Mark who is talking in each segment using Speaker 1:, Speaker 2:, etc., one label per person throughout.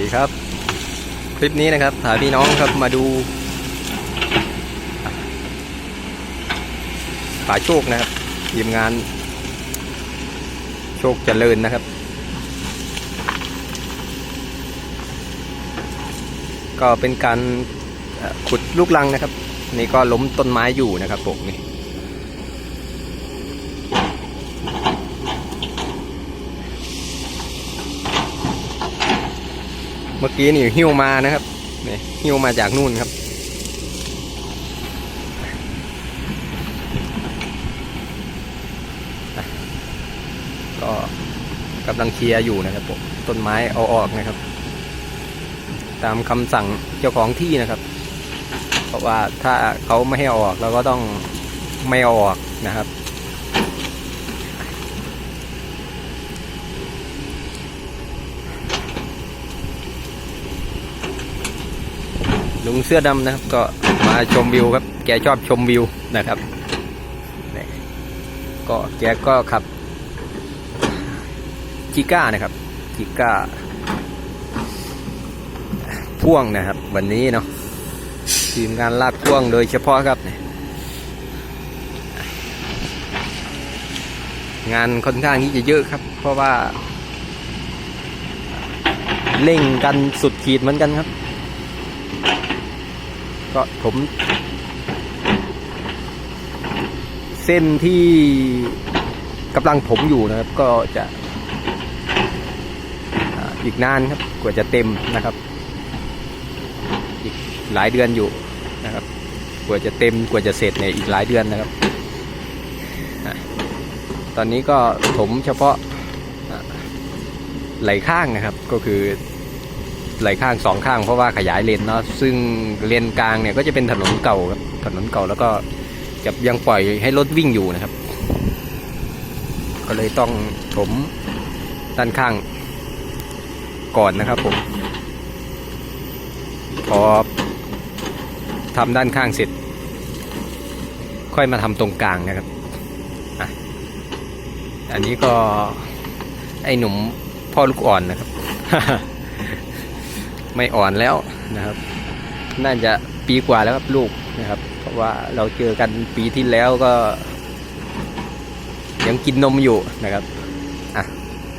Speaker 1: ดีครับ คลิปนี้นะครับพาพี่น้องครับมาดูป่าโชคนะครับทีมงาน โชคเจริญนะครับ ก็เป็นการขุดลูกลังนะครับ นี่ก็ล้มต้นไม้อยู่นะครับผมนี่ เมื่อกี้นี่หิ้วมานะครับนี่หิ้วมาจากนู่นครับ ก็กำลังเคลียร์อยู่นะครับผมต้นไม้เอาออกนะครับ ตามคำสั่งเจ้าของที่นะครับ เพราะว่าถ้าเขาไม่ให้ออกเราก็ต้องไม่ออกนะครับ ลุงเสื้อดำนะครับ ก็มาชมวิวครับ แกชอบชมวิวนะครับก็แกก็ขับจิก้านะครับจิก้า พ่วงนะครับ วันนี้เนาะทีมงานลากพ่วงโดยเฉพาะครับ งานค่อนข้างที่จะเยอะครับ เพราะว่าเร่งกันสุดขีดเหมือนกันครับ ก็ผมเส้นที่กำลังผมอยู่นะครับ ก็จะอีกนานครับกว่าจะเต็มนะครับ อีกหลายเดือนอยู่นะครับ กว่าจะเต็มกว่าจะเสร็จเนี่ยอีกหลายเดือนนะครับ ตอนนี้ก็ผมเฉพาะไหลข้างนะครับก็คือ ไหลข้างสองข้าง เพราะว่าขยายเลนเนาะซึ่งเลนกลางเนี่ยก็จะเป็นถนนเก่าครับถนนเก่าแล้วก็จะยังปล่อยให้รถวิ่งอยู่นะครับ ก็เลยต้องถมด้านข้างก่อนนะครับผมพอทำด้านข้างเสร็จ ค่อยมาทำตรงกลางนะครับอะอันนี้ก็ไอ้หนุ่มพ่อลูกอ่อนนะครับ ไม่อ่อนแล้วนะครับ น่าจะปีกว่าแล้วครับลูกนะครับ เพราะว่าเราเจอกันปีที่แล้วก็ ยังกินนมอยู่นะครับอะ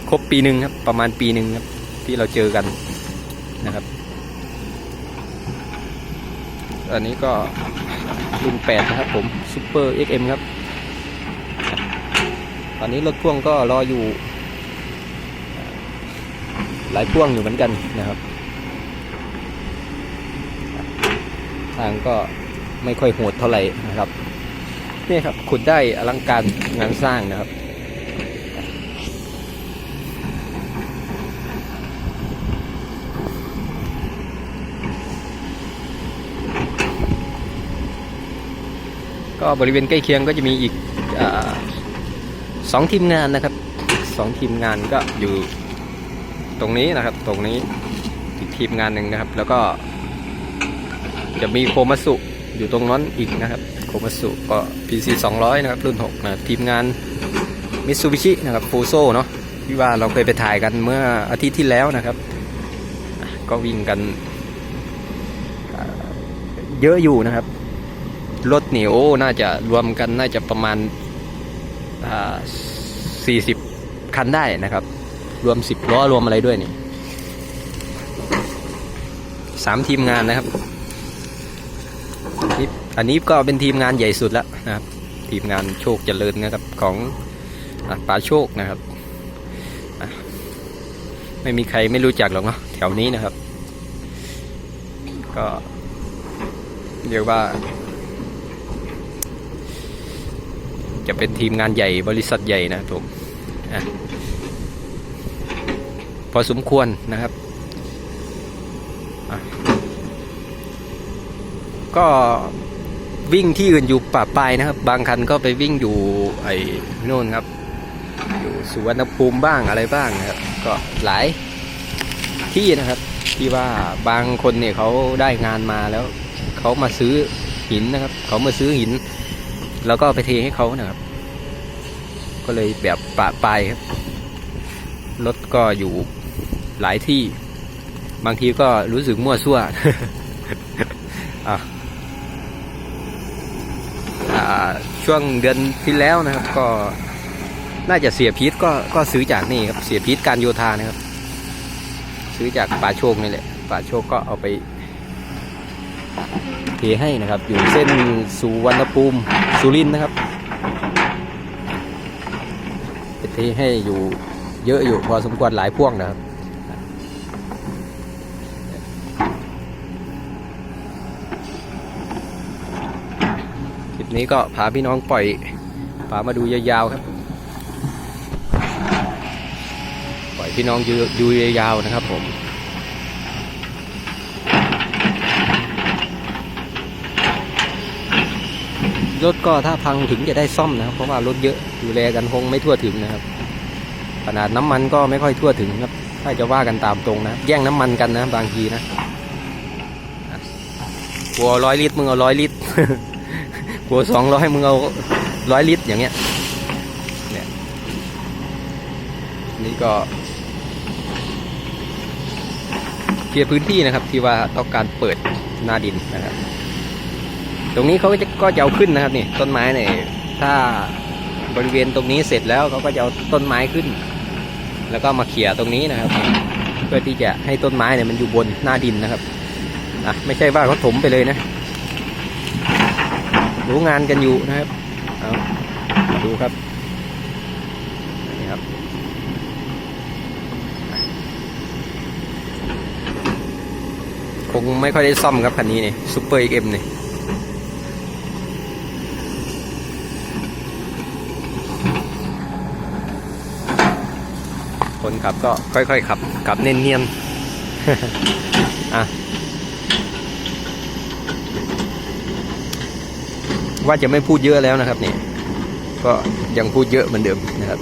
Speaker 1: ครบปีหนึ่งครับ ประมาณปีหนึ่งครับ ที่เราเจอกันนะครับอันนี้ก็รุ่นแปดนะครับผมซูเปอร์ XM ครับ ตอนนี้รถพ่วงก็รออยู่ หลายพ่วงอยู่เหมือนกันนะครับ ทางก็ไม่ค่อยโหดเท่าไหร่นะครับนี่ครับขุดได้อลังการงานสร้างนะครับก็บริเวณใกล้เคียงก็จะมีอีกอสองทีมงานนะครับสองทีมงานก็อยู่ตรงนี้นะครับ ตรงนี้อีกทีมงานหนึ่งนะครับ แล้วก็ จะมีโคมัสุอยู่ตรงนั้นอีกนะครับ โคมัสุก็ PC 200 นะครับ รุ่น6นะทีมงานมิตซูบิชินะครับฟูโซเนาะที่ว่าเราเคยไปถ่ายกันเมื่ออาทิตย์ที่แล้วนะครับ ก็วิ่งกัน เยอะอยู่นะครับ รถเหนียวน่าจะรวมกันน่าจะประมาณอ่า40คันได้นะครับ รวม10ล้อรวมอะไรด้วยนี่สามทีมงานนะครับ อันนี้ก็เป็นทีมงานใหญ่สุดแล้วนะครับ ทีมงานโชคเจริญนะครับของอะป๋าโชคนะครับ ไม่มีใครไม่รู้จักหรอกเนาะแถวนี้นะครับ ก็เรียกว่า จะเป็นทีมงานใหญ่บริษัทใหญ่นะผมอพอสมควรนะครับก็ วิ่งที่อื่นอยู่ป่าปลายนะครับ บางคันก็ไปวิ่งอยู่ไอ้นู่นครับ อยู่สุวรรณภูมิบ้างอะไรบ้างนะครับ ก็หลายที่นะครับ ที่ว่าบางคนเนี่ยเขาได้งานมาแล้วเขามาซื้อหินนะครับ เขามาซื้อหิน แล้วก็ไปเทให้เขานะครับ ก็เลยแบบป่าปลายครับรถก็อยู่หลายที่ บางทีก็รู้สึกมั่วซั่วอะอ่า ช่วงเดือนที่แล้วนะครับ ก็น่าจะเสียพีทก็ก็ซื้อจากนี่ครับเสียพีทการโยธานะครับ ซื้อจากป่าโชคนี่แหละป่าโชคก็เอาไปเทให้นะครับ อยู่เส้นสุวรรณภูมิสุรินทร์นะครับไปเทให้อยู่เยอะอยู่พอสมควรหลายพ่วงนะครับ คลิป นี้ก็พาพี่น้องปล่อยพามาดูยาวๆครับ ปล่อยพี่น้องดูดูยาวๆนะครับผมรถก็ถ้าพังถึงจะได้ซ่อมนะครับ เพราะว่ารถเยอะดูแลกันคงไม่ทั่วถึงนะครับ ขนาดน้ำมันก็ไม่ค่อยทั่วถึงครับถ้าจะว่ากันตามตรงนะ แย่งน้ำมันกันนะบางทีนะกลัวร้อยลิตรมึงเอาร้อยลิตร ลัวสองร้อยมึงเอาร้อยลิตรอย่างเงี้ย เนี่ย นี่ก็เคลียร์พื้นที่นะครับ ที่ว่าต้องการเปิดหน้าดินนะครับ ตรงนี้เขาก็จะก็จะเอาขึ้นนะครับนี่ต้นไม้เนี่ยถ้าบริเวณตรงนี้เสร็จแล้วเขาก็จะเอาต้นไม้ขึ้น แล้วก็มาเขี่ยตรงนี้นะครับ เพื่อที่จะให้ต้นไม้เนี่ยมันอยู่บนหน้าดินนะครับอะไม่ใช่ว่าเขาถมไปเลยนะ รู้งานกันอยู่นะครับเอามาดูครับนี่ครับ คงไม่ค่อยได้ซ่อมครับคันนี้นี่ซูเปอร์เอ็มนี่คนขับก็ค่อยๆขับขับเนียนๆอะ ว่าจะไม่พูดเยอะแล้วนะครับนี่ก็ยังพูดเยอะเหมือนเดิมนะครับ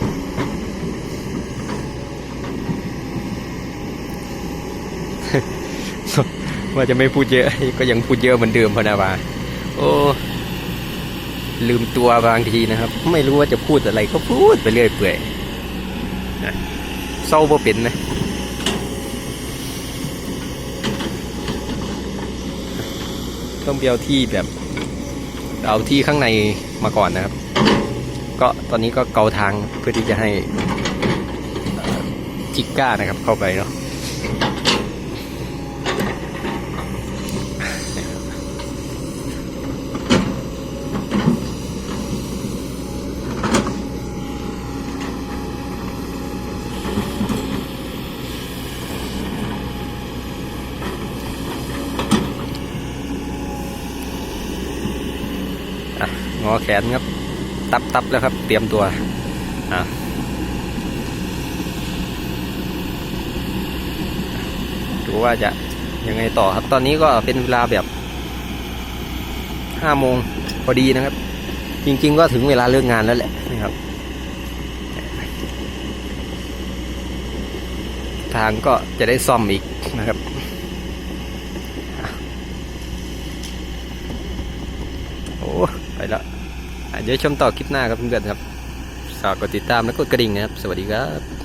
Speaker 1: ว่าจะไม่พูดเยอะ ก็ยังพูดเยอะเหมือนเดิมพนาวาโอ้ลืมตัวบางทีนะครับ ไม่รู้ว่าจะพูดอะไรก็พูดไปเรื่อยเปื่อยเศร้าบ่เป็นนะต้องเบียวที่แบบ เอาที่ข้างในมาก่อนนะครับ ก็ตอนนี้ก็เกาทางเพื่อที่จะให้จิก้านะครับเข้าไปเนาะ อะงอแขนครับ ตับตับแล้วครับ เตรียมตัวอะดูว่าจะยังไงต่อครับ ตอนนี้ก็เป็นเวลาแบบห้าโมงพอดีนะครับ จริง ๆ ก็ถึงเวลาเลิกงานแล้วแหละนะครับ ทางก็จะได้ซ่อมอีกนะครับอะโอ้ไปแล้ว อะ เดี๋ยวชมต่อคลิปหน้าครับเพื่อนๆครับฝากกดติดตามและกดกระดิ่งนะครับ สวัสดีครับ